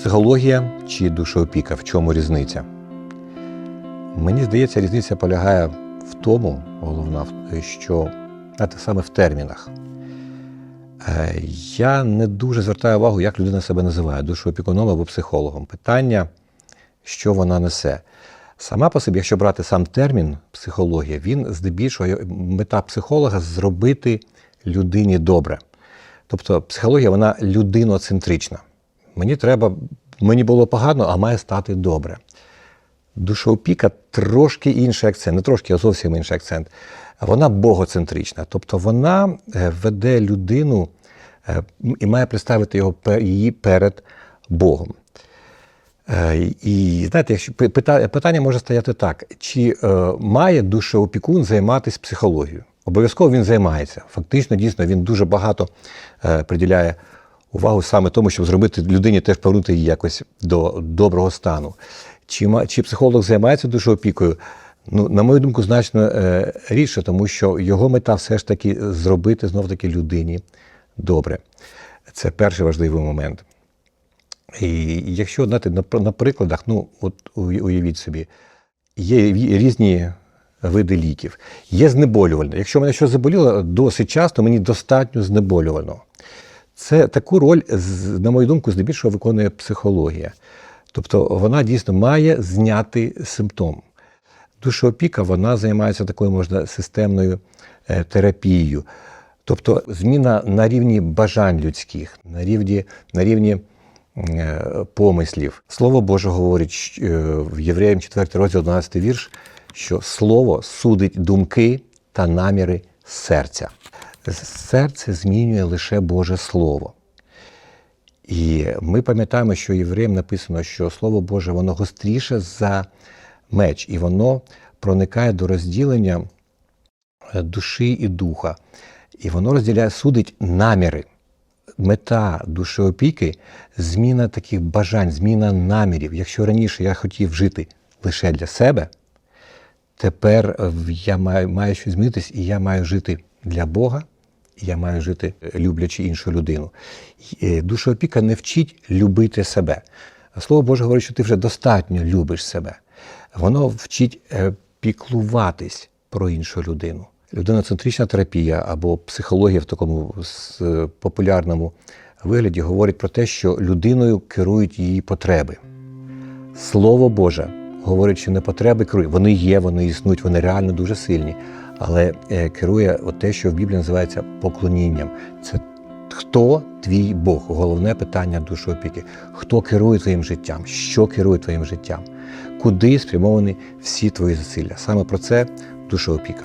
Психологія чи душоопіка? В чому різниця? Мені здається, різниця полягає в тому, головна, що знаєте, саме в термінах. Е, Я не дуже звертаю увагу, як людина себе називає душоопікуном або психологом. Питання, що вона несе. Сама по собі, якщо брати сам термін психологія, він здебільшого мета психолога зробити людині добре. Тобто психологія вона людиноцентрична. Мені треба, мені було погано, а має стати добре. Душоопіка трошки інший акцент, не трошки, а зовсім інший акцент. Вона богоцентрична. Тобто вона е, веде людину е, і має представити його, її перед Богом. Е, І знаєте, якщо питання може стояти так: чи має душеопікун займатися психологією? Обов'язково він займається. Фактично, дійсно, він дуже багато приділяє увагу саме тому, щоб зробити людині теж повернути її якось до доброго стану. Чи, чи психолог займається душеопікою? Ну, на мою думку, значно е, рідше, тому що його мета все ж таки зробити знов таки людині добре. Це перший важливий момент. І якщо знаєте, на, на прикладах, ну от уявіть собі, є різні види ліків. Є знеболювальне. Якщо мене щось заболіло, досить часто мені достатньо знеболювального. Це таку роль, на мою думку, здебільшого виконує психологія. Тобто вона дійсно має зняти симптом. Душоопіка вона займається такою можна системною е, терапією. Тобто зміна на рівні бажань людських, на рівні, на рівні е, помислів. Слово Боже говорить е, в Євреям 4 розділ 12 вірш, що слово судить думки та наміри серця. Серце змінює лише Боже Слово. І ми пам'ятаємо, що євреям написано, що Слово Боже воно гостріше за меч, і воно проникає до розділення е, душі і духа. І воно розділяє, судить наміри. Мета душеопіки зміна таких бажань, зміна намірів. Якщо раніше я хотів жити лише для себе, тепер я маю, маю щось змінитись, і я маю жити для Бога, я маю жити е, люблячи іншу людину. Е, не вчить любити себе. Слово Боже говорить, що ти вже достатньо любиш себе. Воно вчить е, піклуватись про іншу людину. Людиноцентрична терапія або психологія в такому популярному вигляді говорить про те, що людиною керують її потреби. Слово Боже говорить, що не потреби керують. Вони є, вони існують, вони реально дуже сильні. Але е, керує от те, що в Біблії називається поклонінням. Це хто твій Бог? Головне питання душоопіки. Хто керує твоїм життям? Що керує твоїм життям? Куди спрямовані всі твої зусилля? Саме про це душоопіка.